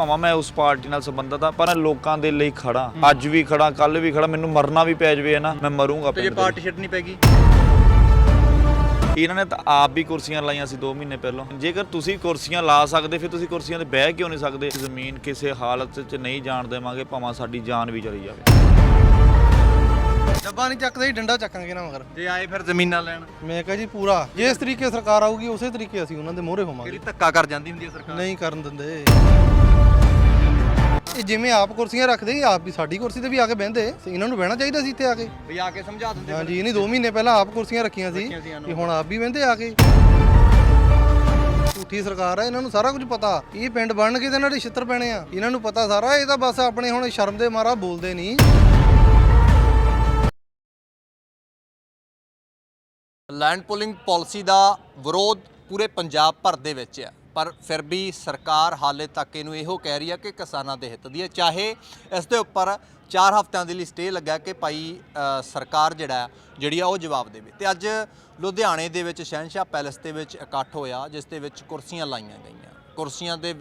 ਭਾਵੇਂ ਮੈਂ ਉਸ ਪਾਰਟੀ ਨਾਲ ਸੰਬੰਧਤ ਆ ਪਰ ਲੋਕਾਂ ਦੇ ਲਈ ਖੜਾ ਅੱਜ ਵੀ ਖੜਾ ਕੱਲ ਵੀ ਖੜਾ ਮੈਨੂੰ ਮਰਨਾ ਵੀ ਪੈ ਜਵੇ ਨਾ? ਮੈਂ ਮਰੂੰਗਾ ਤੇ ਜੇ ਪਿੰਡ ਦੇ। ਪਾਰਟੀ ਛੱਡਣੀ ਪੈਗੀ ਇਹਨਾਂ ਨੇ ਤਾਂ ਆਪ ਵੀ ਕੁਰਸੀਆਂ ਲਾਈਆਂ ਸੀ 2 ਮਹੀਨੇ ਪਹਿਲਾਂ। ਜੇਕਰ ਤੁਸੀਂ ਕੁਰਸੀਆਂ ਲਾ ਸਕਦੇ ਫਿਰ ਤੁਸੀਂ ਕੁਰਸੀਆਂ ਤੇ ਬਹਿ ਕਿਉਂ ਨਹੀਂ ਸਕਦੇ? ਜ਼ਮੀਨ ਕਿਸੇ ਹਾਲਤ 'ਚ ਨਹੀਂ ਜਾਣ ਦੇਵਾਂਗੇ ਭਾਵੇਂ ਸਾਡੀ ਜਾਨ ਵੀ ਚਲੀ ਜਾਵੇ। ਡੱਬਾ ਨਹੀਂ ਚੱਕਦੇ ਜੀ ਡੰਡਾ ਚੱਕਾਂਗੇ ਨਾ ਮਗਰ। ਜੇ ਆਏ ਫਿਰ ਜ਼ਮੀਨਾਂ ਲੈਣ। ਮੈਂ ਕਹਾਂ ਜੀ ਪੂਰਾ ਜਿਸ ਤਰੀਕੇ ਸਰਕਾਰ ਆਊਗੀ ਉਸੇ ਤਰੀਕੇ ਅਸੀਂ ਉਹਨਾਂ ਦੇ ਮੋਹਰੇ ਹੋਵਾਂਗੇ। ਕਿਹੜੀ ਧੱਕਾ ਕਰ ਜਾਂਦੀ ਹੁੰਦੀ ਹੈ ਸਰਕਾਰ। ਨਹੀਂ ਕਰਨ ਦਿੰਦੇ। ਇਹ ਜਿਵੇਂ ਆਪ ਕੁਰਸੀਆਂ ਰੱਖਦੇ ਹੀ ਆਪ ਵੀ ਸਾਡੀ ਕੁਰਸੀ ਤੇ ਵੀ ਆ ਕੇ ਬਹਿੰਦੇ। ਇਹਨਾਂ ਨੂੰ ਬਹਿਣਾ ਚਾਹੀਦਾ ਸੀ ਇੱਥੇ ਆ ਕੇ। ਵੀ ਆ ਕੇ ਸਮਝਾ ਦਿੰਦੇ ਹਾਂਜੀ ਇਹਨੇ 2 ਮਹੀਨੇ ਪਹਿਲਾਂ ਆਪ ਕੁਰਸੀਆਂ ਰੱਖੀਆਂ ਸੀ ਰੱਖੀਆਂ ਸੀ ਇਹਨਾਂ ਕਿ ਹੁਣ ਆਪ ਵੀ ਬਹਿੰਦੇ ਆ ਕੇ। ਝੂਠੀ ਸਰਕਾਰ ਹੈ ਇਹਨਾਂ ਨੂੰ ਸਾਰਾ ਕੁਝ ਪਤਾ। ਇਹ ਪਿੰਡ ਬਣਨਗੇ ਤੇ ਇਹਨਾਂ ਦੇ ਛਿੱਤਰ ਪੈਣੇ ਆ। ਇਹਨਾਂ ਨੂੰ ਪਤਾ ਸਾਰਾ ਇਹ ਤਾਂ ਬਸ ਆਪਣੇ ਹੁਣ ਸ਼ਰਮ ਦੇ ਮਾਰਾ ਬੋਲਦੇ ਨਹੀਂ। ਲੈਂਡ ਪੁਲਿੰਗ ਪਾਲਿਸੀ ਦਾ ਵਿਰੋਧ ਪੂਰੇ ਪੰਜਾਬ ਭਰ ਦੇ ਵਿੱਚ ਹੈ ਪਰ ਫਿਰ ਵੀ ਸਰਕਾਰ ਹਾਲੇ ਤੱਕ ਇਹਨੂੰ ਇਹੋ ਕਹਿ ਰਹੀ ਹੈ ਕਿ ਕਿਸਾਨਾਂ ਦੇ ਹਿੱਤ ਦੀ ਹੈ। ਚਾਹੇ ਇਸ ਦੇ ਉੱਪਰ 4 ਹਫ਼ਤਿਆਂ ਦੇ ਲਈ ਸਟੇ ਲੱਗਾ ਕਿ ਭਾਈ ਸਰਕਾਰ ਜਿਹੜਾ ਜਿਹੜੀ ਆ ਉਹ ਜਵਾਬ ਦੇਵੇ। ਤੇ ਅੱਜ ਲੁਧਿਆਣੇ ਦੇ ਵਿੱਚ ਸ਼ਹਿਨਸ਼ਾਹ ਪੈਲੇਸ ਦੇ ਵਿੱਚ ਇਕੱਠ ਹੋਇਆ, ਜਿਸ ਦੇ ਵਿੱਚ ਕੁਰਸੀਆਂ ਲਾਈਆਂ ਗਈਆਂ। ਕੁਰਸੀਆਂ ਦੇ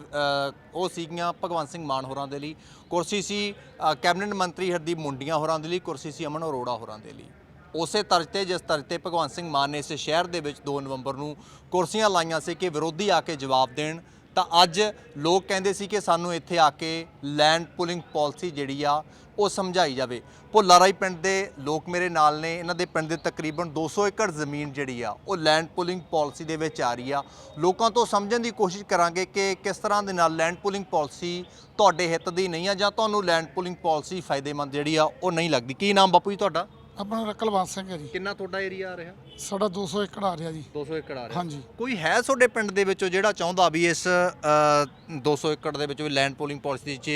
ਉਹ ਸੀਗੀਆਂ ਭਗਵੰਤ ਸਿੰਘ ਮਾਨ ਹੋਰਾਂ ਦੇ ਲਈ। ਕੁਰਸੀ ਸੀ ਕੈਬਨਿਟ ਮੰਤਰੀ ਹਰਦੀਪ ਮੁੰਡੀਆਂ ਹੋਰਾਂ ਦੇ ਲਈ, ਕੁਰਸੀ ਸੀ ਅਮਨ ਅਰੋੜਾ ਹੋਰਾਂ ਦੇ ਲਈ। ਉਸੇ ਤਰਜ਼ ਤੇ, ਜਿਸ ਤਰਜ਼ ਤੇ ਭਗਵੰਤ ਸਿੰਘ ਮਾਨ ਨੇ ਇਸ ਸ਼ਹਿਰ ਦੇ ਵਿੱਚ 2 ਨਵੰਬਰ ਨੂੰ ਕੁਰਸੀਆਂ ਲਾਈਆਂ ਸੀ ਕਿ ਵਿਰੋਧੀ ਆ ਕੇ ਜਵਾਬ ਦੇਣ, ਤਾਂ ਅੱਜ ਲੋਕ ਕਹਿੰਦੇ ਸੀ ਕਿ ਸਾਨੂੰ ਇੱਥੇ ਆ ਕੇ ਲੈਂਡ ਪੁਲਿੰਗ ਪਾਲਿਸੀ ਜਿਹੜੀ ਆ, ਉਹ ਸਮਝਾਈ ਜਾਵੇ। ਭੁੱਲਾਰਾਈ ਪਿੰਡ ਦੇ ਲੋਕ ਮੇਰੇ ਨਾਲ ਨੇ, ਇਹਨਾਂ ਦੇ ਪਿੰਡ ਦੇ ਤਕਰੀਬਨ 200 ਏਕੜ ਜ਼ਮੀਨ ਜਿਹੜੀ ਆ, ਉਹ ਲੈਂਡ ਪੁਲਿੰਗ ਪਾਲਿਸੀ ਦੇ ਵਿੱਚ ਆ ਰਹੀ ਆ। ਲੋਕਾਂ ਤੋਂ ਸਮਝਣ ਦੀ ਕੋਸ਼ਿਸ਼ ਕਰਾਂਗੇ ਕਿ ਕਿਸ ਤਰ੍ਹਾਂ ਦੇ ਨਾਲ ਲੈਂਡ ਪੁਲਿੰਗ ਪਾਲਿਸੀ ਤੁਹਾਡੇ ਹਿੱਤ ਦੀ ਨਹੀਂ ਆ ਜਾਂ ਤੁਹਾਨੂੰ ਲੈਂਡ ਪੁਲਿੰਗ ਪਾਲਿਸੀ ਫਾਇਦੇਮੰਦ ਜਿਹੜੀ ਆ, ਉਹ ਨਹੀਂ ਲੱਗਦੀ। ਕੀ ਨਾਮ ਬਾਪੂ ਜੀ ਤੁਹਾਡਾ? ਆਪਣਾ ਰਕਲਵਾਸ ਸਿੰਘ ਹੈ ਜੀ। ਕਿੰਨਾ ਤੁਹਾਡਾ ਏਰੀਆ ਆ ਰਿਹਾ? ਸਾਡਾ 200 ਏਕੜ ਆ ਰਿਹਾ ਜੀ। 200 ਏਕੜ ਆ ਰਿਹਾ। ਹਾਂਜੀ। ਕੋਈ ਹੈ ਤੁਹਾਡੇ ਪਿੰਡ ਦੇ ਵਿੱਚੋਂ ਜਿਹੜਾ ਚਾਹੁੰਦਾ ਵੀ ਇਸ ਅ, 200 ਏਕੜ ਦੇ ਵਿੱਚ ਵੀ ਲੈਂਡ ਪੋਲਿੰਗ ਪਾਲਿਸੀ 'ਚ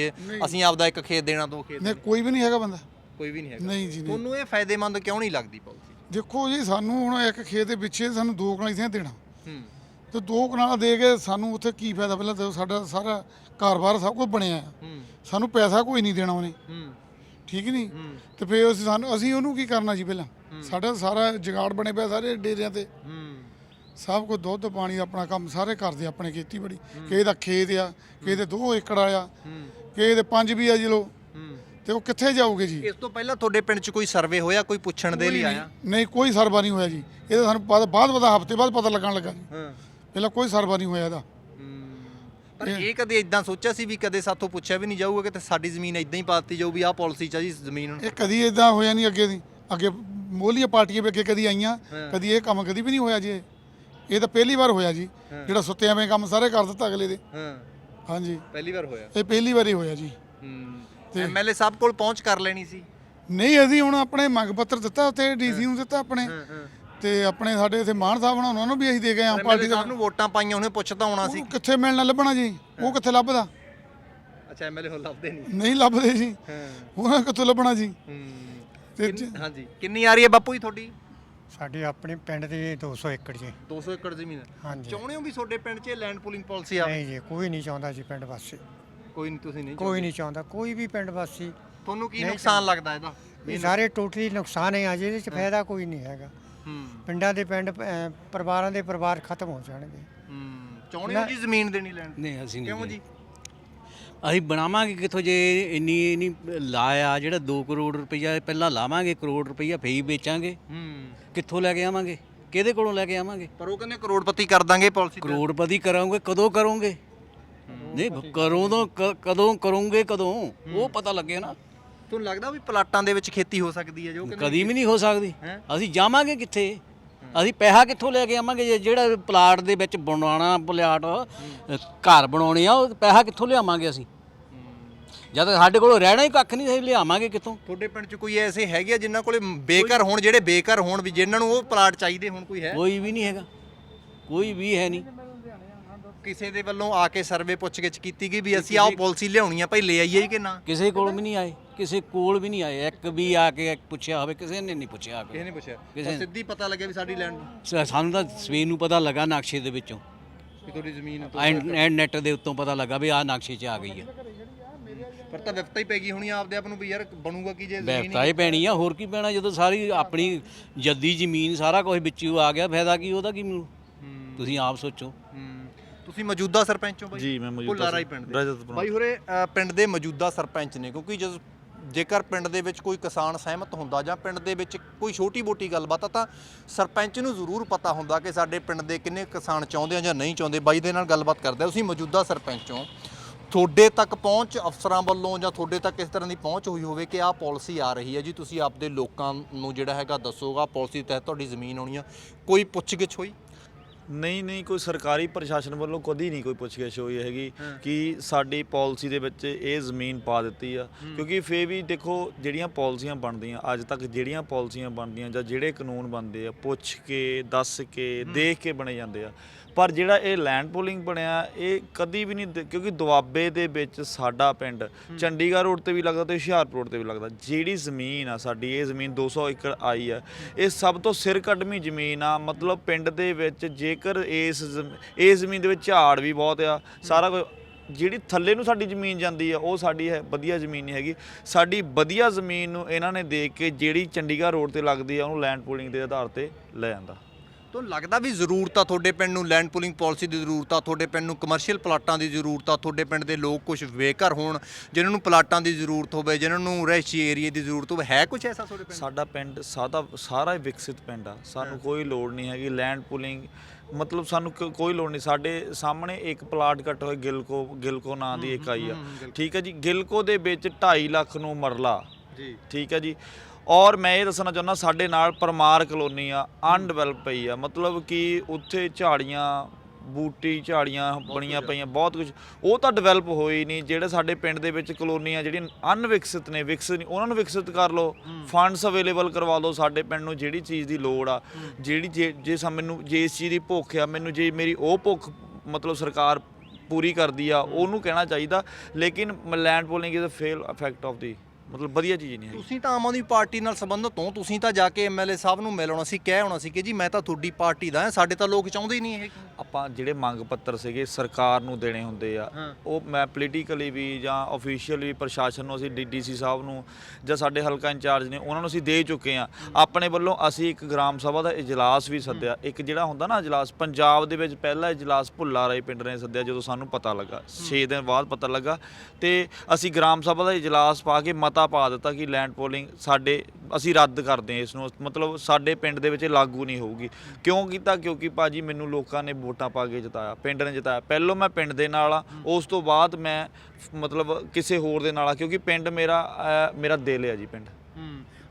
ਅਸੀਂ ਆਪਦਾ ਇੱਕ ਖੇਤ ਦੇਣਾ ਦੋ ਖੇਤ ਨਹੀਂ ਕੋਈ ਵੀ ਨਹੀਂ ਹੈਗਾ ਬੰਦਾ। ਕੋਈ ਵੀ ਨਹੀਂ ਹੈਗਾ। ਨਹੀਂ ਜੀ ਨਹੀਂ। ਤੁਹਾਨੂੰ ਇਹ ਫਾਇਦੇਮੰਦ ਕਿਉਂ ਨਹੀਂ ਲੱਗਦੀ ਪਾਲਿਸੀ ਦੇਖੋ ਜੀ ਸਾਨੂੰ ਹੁਣ ਇੱਕ ਖੇਤ ਦੇ ਪਿੱਛੇ ਸਾਨੂੰ ਦੋ ਕਨਾਲੀ ਸੀ ਦੇਣਾ। ਹੂੰ। ਤੇ ਦੋ ਕਨਾਲਾਂ ਦੇ ਕੇ ਸਾਨੂੰ ਉੱਥੇ ਕੀ ਫਾਇਦਾ? ਪਹਿਲਾਂ ਤਾਂ ਸਾਡਾ ਸਾਰਾ ਘਰ-ਬਾਰ ਸਭ ਕੁਝ ਬਣਿਆ। ਹੂੰ। ਸਾਨੂੰ ਪੈਸਾ ਕੋਈ ਨਹੀਂ ਦੇਣਾ ਉਹਨੇ। ਹੂੰ। ਠੀਕ ਨਹੀਂ? ਤੇ ਫੇਰ ਅਸੀਂ ਸਾਨੂੰ ਅਸੀਂ ਉਹਨੂੰ ਕੀ ਕਰਨਾ ਜੀ ਪਹਿਲਾਂ? ਸਾਡਾ ਸਾਰਾ ਜਗਾੜ ਬਣੇ ਪਿਆ ਸਾਰੇ ਡੇਰਿਆਂ ਤੇ। ਸਭ ਕੁਝ ਦੁੱਧ ਪਾਣੀ ਆਪਣਾ ਕੰਮ ਸਾਰੇ ਕਰਦੇ ਆਪਣੇ ਖੇਤੀਬਾੜੀ। ਕਿਸੇ ਦਾ ਖੇਤ ਆ ਕਿਸੇ ਦੇ 2 ਏਕੜ ਆ ਕਿਸੇ ਦੇ 5 ਵੀ ਆ ਜੀ ਲੋ। ਤੇ ਉਹ ਕਿੱਥੇ ਜਾਊਗੇ ਜੀ? ਇਸ ਤੋਂ ਪਹਿਲਾਂ ਤੁਹਾਡੇ ਪਿੰਡ 'ਚ ਕੋਈ ਸਰਵੇ ਹੋਇਆ ਕੋਈ ਪੁੱਛਣ ਦੇ ਲਈ ਆਇਆ? ਨਹੀਂ ਕੋਈ ਸਰਵਾ ਨਹੀਂ ਹੋਇਆ ਜੀ। ਇਹ ਤਾਂ ਸਾਨੂੰ ਬਾਅਦ ਬਾਅਦ ਪਤਾ ਹਫ਼ਤੇ ਬਾਅਦ ਪਤਾ ਲੱਗਣ ਲੱਗਾ ਜੀ। ਪਹਿਲਾਂ ਕੋਈ ਸਰਵਾ ਨਹੀਂ ਹੋਇਆ ਇਹਦਾ। ਪਰ ਇਹ ਕਦੇ ਇਦਾਂ ਸੋਚਿਆ ਸੀ ਵੀ ਕਦੇ ਸਾਥੋਂ ਪੁੱਛਿਆ ਵੀ ਨਹੀਂ ਜਾਊਗਾ ਕਿ ਤੇ ਸਾਡੀ ਜ਼ਮੀਨ ਇਦਾਂ ਹੀ ਪਾਤੀ ਜਾਊ ਵੀ ਆਹ ਪਾਲਿਸੀ ਚ ਆ ਜੀ ਜ਼ਮੀਨ ਇਹ ਕਦੀ ਇਦਾਂ ਹੋਇਆ ਨਹੀਂ ਅੱਗੇ ਦੀ। ਅੱਗੇ ਮੋਹਲੀਆਂ ਪਾਰਟੀਆਂ ਵੀ ਅੱਗੇ ਕਦੀ ਆਈਆਂ ਕਦੀ ਇਹ ਕੰਮ ਕਦੀ ਵੀ ਨਹੀਂ ਹੋਇਆ ਜੀ ਇਹ। ਇਹ ਤਾਂ ਪਹਿਲੀ ਵਾਰ ਹੋਇਆ ਜੀ ਜਿਹੜਾ ਸੁੱਤਿਆਂ ਵੇਂ ਕੰਮ ਸਾਰੇ ਕਰ ਦਿੱਤਾ ਅਗਲੇ ਦੇ। ਹਾਂ। ਹਾਂਜੀ। ਪਹਿਲੀ ਵਾਰ ਹੋਇਆ। ਇਹ ਪਹਿਲੀ ਵਾਰੀ ਹੋਇਆ ਜੀ। ਹੂੰ। ਐਮਐਲਏ ਸਾਹਿਬ ਕੋਲ ਪਹੁੰਚ ਕਰ ਲੈਣੀ ਸੀ? ਨਹੀਂ ਅਸੀਂ ਹੁਣ ਆਪਣੇ ਮੰਗ ਪੱਤਰ ਦਿੱਤਾ ਉੱਥੇ ਡੀਸੀ ਨੂੰ ਦਿੱਤਾ ਆਪਣੇ। ਤੇ ਆਪਣੇ ਸਾਡੇ ਇੱਥੇ ਮਾਨ ਸਾਹਿਬ ਨਾਲ ਉਹਨਾਂ ਨੂੰ ਵੀ ਅਸੀਂ ਦੇ ਗਏ ਆ ਪਾਰਟੀ ਦਾ। ਨੂੰ ਵੋਟਾਂ ਪਾਈਆਂ ਉਹਨੇ ਪੁੱਛਦਾ ਹੋਣਾ ਸੀ। ਉਹ ਕਿੱਥੇ ਮਿਲਣਾ ਲੱਭਣਾ ਜੀ? ਉਹ ਕਿੱਥੇ ਲੱਭਦਾ? ਅੱਛਾ ਐਮਐਲਏ ਹੋ ਲੱਭਦੇ ਨਹੀਂ। ਨਹੀਂ ਲੱਭਦੇ ਜੀ। ਹਾਂ। ਉਹਨਾਂ ਕਿੱਥੋਂ ਲੱਭਣਾ ਜੀ? ਹੂੰ। ਤੇ ਕਿੰਨ- ਹਾਂਜੀ। ਕਿੰਨੀ ਆ ਰਹੀ ਹੈ ਬਾਪੂ ਜੀ ਤੁਹਾਡੀ? ਸਾਡੀ ਆਪਣੀ ਪਿੰਡ ਦੀ 200 ਏਕੜ ਜੀ। 200 ਏਕੜ ਜ਼ਮੀਨ ਹੈ। ਹਾਂਜੀ। ਚਾਹੁੰਦੇ ਹੋ ਵੀ ਤੁਹਾਡੇ ਪਿੰਡ 'ਚ ਲੈਂਡ ਪੂਲਿੰਗ ਪਾਲਿਸੀ ਆ ਨਹੀਂ ਜੀ ਕੋਈ ਨਹੀਂ ਚਾਹੁੰਦਾ ਜੀ ਪਿੰਡ ਵਾਸੀ। ਕੋਈ ਨਹੀਂ ਤੁਸੀਂ ਨਹੀਂ ਕੋਈ ਨਹੀਂ ਚਾਹੁੰਦਾ ਕੋਈ ਵੀ ਪਿੰਡ ਵਾਸੀ। ਤੁਹਾਨੂੰ ਕੀ ਨੁਕਸਾਨ ਲੱਗਦਾ ਇਹਦਾ? ਇਹ ਸਾਰੇ ਟੋਟਲੀ ਨੁਕਸਾਨ ਹੈ ਆ ਜੀ ਇਹਦੇ ਚ ਫਾਇਦਾ ਕੋਈ ਨਹੀਂ ਹੈਗਾ। ਹੂੰ ਪਿੰਡਾਂ ਦੇ ਪਿੰਡ ਅਹ, ਪਰਿਵਾਰਾਂ ਦੇ ਪਰਿਵਾਰ ਖਤਮ ਹੋ ਜਾਣਗੇ। ਹੂੰ ਚਾਹੁੰਦੇ ਹੋ ਜੀ ਜ਼ਮੀਨ ਦੇਣੀ ਲੈਣ? ਨਹੀਂ ਅਸੀਂ ਨਹੀਂ ਕਿਉਂ ਜੀ? ਅਸੀਂ ਬਣਾਵਾਂਗੇ ਕਿੱਥੋਂ ਜੇ ਇੰਨੀ ਨਹੀਂ ਲਾਇਆ ਜਿਹੜਾ 2 ਕਰੋੜ ਰੁਪਈਆ ਪਹਿਲਾਂ ਲਾਵਾਂਗੇ ਕਰੋੜ ਰੁਪਈਆ ਫੇਈ ਵੇਚਾਂਗੇ। ਹੂੰ। ਕਿੱਥੋਂ ਲੈ ਕੇ ਆਵਾਂਗੇ? ਕਿਹਦੇ ਕੋਲੋਂ ਲੈ ਕੇ ਆਵਾਂਗੇ? ਪਰ ਉਹ ਕਹਿੰਦੇ ਕਰੋੜਪਤੀ ਕਰ ਦਾਂਗੇ ਪਾਲਿਸੀ ਕਰੋੜਪਤੀ ਕਰਾਂਗੇ ਕਦੋਂ ਕਰੋਗੇ? ਨਹੀਂ ਕਰੋਂ ਤੋਂ ਕ- ਕਦੋਂ ਕਰੋਗੇ ਕਦੋਂ? ਉਹ ਪਤਾ ਲੱਗੇ ਨਾ। ਤੁਹਾਨੂੰ ਲੱਗਦਾ ਵੀ ਪਲਾਟਾਂ ਦੇ ਵਿੱਚ ਖੇਤੀ ਹੋ ਸਕਦੀ ਹੈ ਜੋ ਕਦੀ ਵੀ ਨਹੀਂ ਹੋ ਸਕਦੀ। ਹੈਂ? ਅਸੀਂ ਜਾਵਾਂਗੇ ਕਿੱਥੇ? ਅਸੀਂ ਪੈਸਾ ਕਿੱਥੋਂ ਲੈ ਕੇ ਆਵਾਂਗੇ? ਜੇ ਜਿਹੜਾ ਪਲਾਟ ਦੇ ਵਿੱਚ ਬਣਾਉਣਾ ਪਲਾਟ ਅ, ਘਰ ਬਣਾਉਣੇ ਆ ਉਹ ਪੈਸਾ ਕਿੱਥੋਂ ਲਿਆਵਾਂਗੇ ਅਸੀਂ? ਜਦ ਸਾਡੇ ਕੋਲ ਰਹਿਣਾ ਹੀ ਕੱਖ ਨਹੀਂ ਅਸੀਂ ਲਿਆਵਾਂਗੇ ਕਿੱਥੋਂ? ਤੁਹਾਡੇ ਪਿੰਡ 'ਚ ਕੋਈ ਐਸੇ ਹੈਗੇ ਆ ਜਿਨ੍ਹਾਂ ਕੋਲੇ ਬੇਘਰ ਹੋਣ ਜਿਹੜੇ ਬੇਘਰ ਹੋਣ ਵੀ ਜਿਨ੍ਹਾਂ ਨੂੰ ਉਹ ਪਲਾਟ ਚਾਹੀਦੇ ਹੁਣ ਕੋਈ ਹੈ? ਕੋਈ ਵੀ ਨਹੀਂ ਹੈਗਾ। ਕੋਈ ਵੀ ਹੈ ਨਹੀਂ। ਕਿਸੇ ਦੇ ਵੱਲੋਂ ਆ ਕੇ ਸਰਵੇ ਪੁੱਛਗਿੱਛ ਕੀਤੀ ਗਈ ਵੀ ਅਸੀਂ ਆਹ ਪਾਲਿਸੀ ਲਿਆਉਣੀ ਆ ਭਾਈ ਲੈ ਆਈਏ ਕਿ ਨਾ? ਕਿਸੇ ਕੋਲ ਵੀ ਨਹੀਂ ਆਏ। ਕਿਸੇ ਕੋਲ ਵੀ ਨਹੀਂ ਆਏ। ਇੱਕ ਵੀ ਆ ਕੇ ਪੁੱਛਿਆ ਹੋਵੇ ਕਿਸੇ ਨੇ ਨਹੀਂ ਪੁੱਛਿਆ ਆ ਕਿਸੇ ਕੇ ਨੇ ਪੁੱਛਿਆ? ਕਿਸੇ ਨੇ। ਸਿੱਧੀ ਪਤਾ ਲੱਗਿਆ ਵੀ ਸਾਡੀ ਲੈਂਡ ਸ- ਸਾਨੂੰ ਤਾਂ ਸਵੇਰ ਨੂੰ ਪਤਾ ਲੱਗਾ ਨਕਸ਼ੇ ਦੇ ਵਿੱਚੋਂ। ਵੀ ਤੁਹਾਡੀ ਜ਼ਮੀਨ ਐਂਡ ਨੈਟ ਦੇ ਉੱਤੋਂ ਪਤਾ ਲੱਗਾ ਵੀ ਆਹ ਨਕਸ਼ੇ 'ਚ ਆ ਗਈ ਹੈ। ਪਰ ਤਾਂ ਵਿਫਤਾ ਹੀ ਪੈ ਗਈ ਹੋਣੀ ਆਪਦੇ ਆਪ ਨੂੰ ਵੀ ਯਾਰ ਬਣੂਗਾ ਕੀ ਜੇ ਜ਼ਮੀਨ ਬੈਠਾ ਹੀ ਪੈਣੀ ਆ ਹੋਰ ਕੀ ਪੈਣਾ? ਜਦੋਂ ਸਾਰੀ ਆਪਣੀ ਜੱਦੀ ਜ਼ਮੀਨ ਸਾਰਾ ਕੁਝ ਵਿੱਚ ਹੀ ਆ ਗਿਆ ਫਾਇਦਾ ਕੀ ਉਹਦਾ ਕੀ ਮੈਨੂੰ ਤੁਸੀਂ ਆਪ ਸੋਚੋ। ਹੂੰ। ਤੁਸੀਂ ਮੌਜੂਦਾ ਸਰਪੰਚ ਹੋ ਬਾਈ? ਜੀ ਮੈਂ ਮੌਜੂਦਾ ਭੁੱਲਾ ਰਾਈ ਸਰ- ਪਿੰਡ ਦੇ। ਰਜਤ ਪੁਰਾ। ਬਾਈ ਹੋਰੇ ਅ, ਪਿੰਡ ਦੇ ਮੌਜੂਦਾ ਸਰਪੰਚ ਨੇ ਕਿਉਂਕਿ ਜਦ ਜੇਕਰ ਪਿੰਡ ਦੇ ਵਿੱਚ ਕੋਈ ਕਿਸਾਨ ਸਹਿਮਤ ਹੁੰਦਾ ਜਾਂ ਪਿੰਡ ਦੇ ਵਿੱਚ ਕੋਈ ਛੋਟੀ-ਮੋਟੀ ਗੱਲਬਾਤ ਆ, ਤਾਂ ਸਰਪੰਚ ਨੂੰ ਜ਼ਰੂਰ ਪਤਾ ਹੁੰਦਾ ਕਿ ਸਾਡੇ ਪਿੰਡ ਦੇ ਕਿੰਨੇ ਕਿਸਾਨ ਚਾਹੁੰਦੇ ਆ ਜਾਂ ਨਹੀਂ ਚਾਹੁੰਦੇ। ਬਾਈ ਦੇ ਨਾਲ ਗੱਲਬਾਤ ਕਰਦੇ ਤੁਸੀਂ ਮੌਜੂਦਾ ਸਰਪੰਚ ਹੋ। ਤੁਹਾਡੇ ਤੱਕ ਪਹੁੰਚ ਅਫਸਰਾਂ ਵੱਲੋਂ ਜਾਂ ਤੁਹਾਡੇ ਤੱਕ ਇਸ ਤਰ੍ਹਾਂ ਦੀ ਪਹੁੰਚ ਹੋਈ ਹੋਵੇ ਕਿ ਆਹ ਪਾਲਿਸੀ ਆ ਰਹੀ ਹੈ ਜੀ, ਤੁਸੀਂ ਆਪਦੇ ਲੋਕਾਂ ਨੂੰ ਜਿਹੜਾ ਹੈਗਾ ਦੱਸੋਗਾ। ਪਾਲਿਸੀ ਤਹਿਤ ਤੁਹਾਡੀ ਜ਼ਮੀਨ ਆਉਣੀ ਆ। ਕੋਈ ਪੁੱਛਗਿੱਛ ਹੋਈ? ਨਹੀਂ ਨਹੀਂ ਕੋਈ ਸਰਕਾਰੀ ਪ੍ਰਸ਼ਾਸਨ ਵੱਲੋਂ ਕਦੀ ਨਹੀਂ ਕੋਈ ਪੁੱਛਗਿੱਛ ਹੋਈ ਹੈਗੀ ਕਿ ਸਾਡੀ ਪਾਲਿਸੀ ਦੇ ਵਿੱਚ ਇਹ ਜ਼ਮੀਨ ਪਾ ਦਿੱਤੀ ਆ। ਕਿਉਂਕਿ ਫੇ ਵੀ ਦੇਖੋ ਜਿਹੜੀਆਂ ਪਾਲਿਸੀਆਂ ਬਣਦੀਆਂ ਅੱਜ ਤੱਕ ਜਿਹੜੀਆਂ ਪਾਲਿਸੀਆਂ ਬਣਦੀਆਂ ਜਾਂ ਜਿਹੜੇ ਕਾਨੂੰਨ ਬਣਦੇ ਆ ਪੁੱਛ ਕੇ ਦੱਸ ਕੇ ਦੇਖ ਕੇ ਬਣੇ ਜਾਂਦੇ ਆ। ਪਰ ਜਿਹੜਾ ਇਹ ਲੈਂਡ ਪੂਲਿੰਗ ਬਣਿਆ ਇਹ ਕਦੀ ਵੀ ਨਹੀਂ ਕਿਉਂਕਿ ਦੁਆਬੇ ਦੇ ਵਿੱਚ ਸਾਡਾ ਪਿੰਡ ਚੰਡੀਗੜ੍ਹ ਰੋਡ ਤੇ ਵੀ ਲੱਗਦਾ ਤੇ ਹੁਸ਼ਿਆਰਪੁਰ ਰੋਡ ਤੇ ਵੀ ਲੱਗਦਾ। ਜਿਹੜੀ ਜ਼ਮੀਨ ਆ ਸਾਡੀ ਇਹ ਜ਼ਮੀਨ 200 ਏਕੜ ਆਈ ਆ। ਇਹ ਸਭ ਤੋਂ ਸਿਰ ਕੱਢਵੀਂ ਜ਼ਮੀਨ ਆ। ਮਤਲਬ ਪਿੰਡ ਦੇ ਵਿੱਚ ਜੇਕਰ ਇਸ ਜ਼ਮ- ਇਸ ਜ਼ਮੀਨ ਦੇ ਵਿੱਚ ਝਾੜ ਵੀ ਬਹੁਤ ਆ ਸਾਰਾ ਕੁਝ ਜਿਹੜੀ ਥੱਲੇ ਨੂੰ ਸਾਡੀ ਜ਼ਮੀਨ ਜਾਂਦੀ ਆ ਉਹ ਸਾਡੀ ਹੈ ਵਧੀਆ ਜ਼ਮੀਨ ਨਹੀਂ ਹੈਗੀ। ਸਾਡੀ ਵਧੀਆ ਜ਼ਮੀਨ ਨੂੰ ਇਹਨਾਂ ਨੇ ਦੇਖ ਕੇ ਜਿਹੜੀ ਚੰਡੀਗੜ੍ਹ ਰੋਡ ਤੇ ਲੱਗਦੀ ਆ ਉਹਨੂੰ ਲੈਂਡ ਪੂਲਿੰਗ ਦੇ ਆਧਾਰ ਤੇ ਲੈ ਜਾਂਦਾ ਤੁਹਾਨੂੰ ਲੱਗਦਾ ਵੀ ਜ਼ਰੂਰਤ ਆ ਤੁਹਾਡੇ ਪਿੰਡ ਨੂੰ ਲੈਂਡ ਪੂਲਿੰਗ ਪਾਲਿਸੀ ਦੀ ਜ਼ਰੂਰਤ ਆ ਤੁਹਾਡੇ ਪਿੰਡ ਨੂੰ ਕਮਰਸ਼ੀਅਲ ਪਲਾਟਾਂ ਦੀ ਜ਼ਰੂਰਤ ਆ ਤੁਹਾਡੇ ਪਿੰਡ ਦੇ ਲੋਕ ਕੁਝ ਬੇਘਰ ਹੋਣ ਜਿਨ੍ਹਾਂ ਨੂੰ ਪਲਾਟਾਂ ਦੀ ਜ਼ਰੂਰਤ ਹੋਵੇ ਜਿਨ੍ਹਾਂ ਨੂੰ ਰਹਿਸ਼ੀ ਏਰੀਏ ਦੀ ਜ਼ਰੂਰਤ ਹੋਵੇ ਹੈ ਕੁਝ ਐਸਾ ਤੁਹਾਡੇ ਪਿੰਡ? ਸਾਡਾ ਪਿੰਡ ਸਾਦਾ ਸਾਰਾ ਹੀ ਵਿਕਸਿਤ ਪਿੰਡ ਆ ਸਾਨੂੰ ਕੋਈ ਲੋੜ ਨਹੀਂ ਹੈਗੀ ਲੈਂਡ ਪੂਲਿੰਗ ਮਤਲਬ ਸਾਨੂੰ ਕੋ- ਕੋਈ ਲੋੜ ਨਹੀਂ। ਸਾਡੇ ਸਾਹਮਣੇ ਇੱਕ ਪਲਾਟ ਕੱਟ ਹੋਏ ਗਿਲਕੋ ਗਿਲਕੋ ਨਾਂ ਦੀ ਇੱਕ ਆਈ ਆ। ਠੀਕ ਹੈ ਜੀ ਗਿਲਕੋ ਦੇ ਵਿੱਚ 2.5 ਲੱਖ ਨੂੰ ਮਰਲਾ। ਜੀ। ਠੀਕ ਹੈ ਜੀ। ਔਰ ਮੈਂ ਇਹ ਦੱਸਣਾ ਚਾਹੁੰਦਾ ਸਾਡੇ ਨਾਲ ਪਰਮਾਰ ਕਲੋਨੀ ਆ ਅਨਡਿਵੈਲਪ ਪਈ ਆ। ਮਤਲਬ ਕਿ ਉੱਥੇ ਝਾੜੀਆਂ ਬੂਟੀ ਝਾੜੀਆਂ ਬਣੀਆਂ ਪਈਆਂ ਬਹੁਤ ਕੁਝ ਉਹ ਤਾਂ ਡਿਵੈਲਪ ਹੋਈ ਨਹੀਂ ਜਿਹੜੇ ਸਾਡੇ ਪਿੰਡ ਦੇ ਵਿੱਚ ਕਲੋਨੀਆਂ ਜਿਹੜੀਆਂ ਅਨਵਿਕਸਿਤ ਨੇ ਵਿਕਸਿਤ ਨਹੀਂ ਉਹਨਾਂ ਨੂੰ ਵਿਕਸਿਤ ਕਰ ਲਓ। ਫੰਡਸ ਅਵੇਲੇਬਲ ਕਰਵਾ ਦਿਓ ਸਾਡੇ ਪਿੰਡ ਨੂੰ ਜਿਹੜੀ ਚੀਜ਼ ਦੀ ਲੋੜ ਆ। ਜਿਹੜੀ ਜੇ ਜੇ ਸਾ ਮੈਨੂੰ ਜੇ ਇਸ ਚੀਜ਼ ਦੀ ਭੁੱਖ ਆ ਮੈਨੂੰ ਜੇ ਮੇਰੀ ਉਹ ਭੁੱਖ ਮਤਲਬ ਸਰਕਾਰ ਪੂਰੀ ਕਰਦੀ ਆ ਉਹਨੂੰ ਕਹਿਣਾ ਚਾਹੀਦਾ। ਲੇਕਿਨ land pooling is a fail effect of the ਮਤਲਬ ਵਧੀਆ ਚੀਜ਼ ਨਹੀਂ ਹੈਗੀ। ਤੁਸੀਂ ਤਾਂ ਆਮ ਆਦਮੀ ਪਾਰਟੀ ਨਾਲ ਸੰਬੰਧਤ ਹੋ ਤੁਸੀਂ ਤਾਂ ਜਾ ਕੇ ਐਮਐਲਏ ਸਾਹਿਬ ਨੂੰ ਮਿਲਣਾ ਸੀ ਕਹਿ ਹੋਣਾ ਸੀ ਕਿ ਜੀ ਮੈਂ ਤਾਂ ਤੁਹਾਡੀ ਪਾਰਟੀ ਦਾ ਹਾਂ ਸਾਡੇ ਤਾਂ ਲੋਕ ਚਾਹੁੰਦੇ ਹੀ ਨਹੀਂ ਇਹ। ਆਪਾਂ ਜਿਹੜੇ ਮੰਗ ਪੱਤਰ ਸੀਗੇ ਸਰਕਾਰ ਨੂੰ ਦੇਣੇ ਹੁੰਦੇ ਆ ਹਾਂ। ਉਹ ਮੈਂ ਪੋਲੀਟੀਕਲੀ ਵੀ ਜਾਂ ਅਫੀਸ਼ੀਅਲੀ ਪ੍ਰਸ਼ਾਸਨ ਨੂੰ ਅਸੀਂ ਡੀਡੀਸੀ ਸਾਹਿਬ ਨੂੰ ਜਾਂ ਸਾਡੇ ਹਲਕਾ ਇੰਚਾਰਜ ਨੇ ਉਹਨਾਂ ਨੂੰ ਅਸੀਂ ਦੇ ਚੁੱਕੇ ਆ ਆਪਣੇ ਵੱਲੋਂ ਅਸੀਂ ਇੱਕ ਗ੍ਰਾਮ ਸਭਾ ਦਾ ਇਜਲਾਸ ਵੀ ਸੱਦਿਆ। ਇੱਕ ਜਿਹੜਾ ਹੁੰਦਾ ਨਾ ਇਜਲਾਸ ਪੰਜਾਬ ਦੇ ਵਿੱਚ ਪਹਿਲਾ ਇਜਲਾਸ ਭੁੱਲਾ ਰਾਈ ਪਿੰਡ ਨੇ ਸੱਦਿਆ ਜਦੋਂ ਸਾਨੂੰ ਪਤਾ ਲੱਗਾ। 6 ਦਿਨ ਬਾਅਦ ਪਤਾ ਲੱਗਾ ਤੇ ਅਸੀਂ ਗ੍ਰਾਮ ਸਭਾ ਦਾ ਇਜਲਾਸ ਪਾ ਕੇ ਮਤਾ ਪਾ ਦਿੱਤਾ ਕਿ ਲੈਂਡ ਪੋਲਿੰਗ ਸਾਡੇ ਅਸੀਂ ਰੱਦ ਕਰਦੇ ਹਾਂ ਇਸ ਨੂੰ ਮਤਲਬ ਸਾਡੇ ਪਿੰਡ ਦੇ ਵਿੱਚ ਲਾਗੂ ਨਹੀਂ ਹੋਊਗੀ। ਕਿਉਂ ਕੀਤਾ? ਕਿਉਂਕਿ ਭਾਜੀ ਮੈਨੂੰ ਲੋਕਾਂ ਨੇ ਵੋਟਾਂ ਪਾ ਕੇ ਜਿਤਾਇਆ ਪਿੰਡ ਨੇ ਜਿਤਾਇਆ। ਪਹਿਲੋਂ ਮੈਂ ਪਿੰਡ ਦੇ ਨਾਲ ਆ ਉਸ ਤੋਂ ਬਾਅਦ ਮੈਂ ਮਤਲਬ ਕਿਸੇ ਹੋਰ ਦੇ ਨਾਲ ਆ ਕਿਉਂਕਿ ਪਿੰਡ ਮੇਰਾ ਅਹ, ਮੇਰਾ ਦਿਲ ਹੈ ਜੀ ਪਿੰਡ।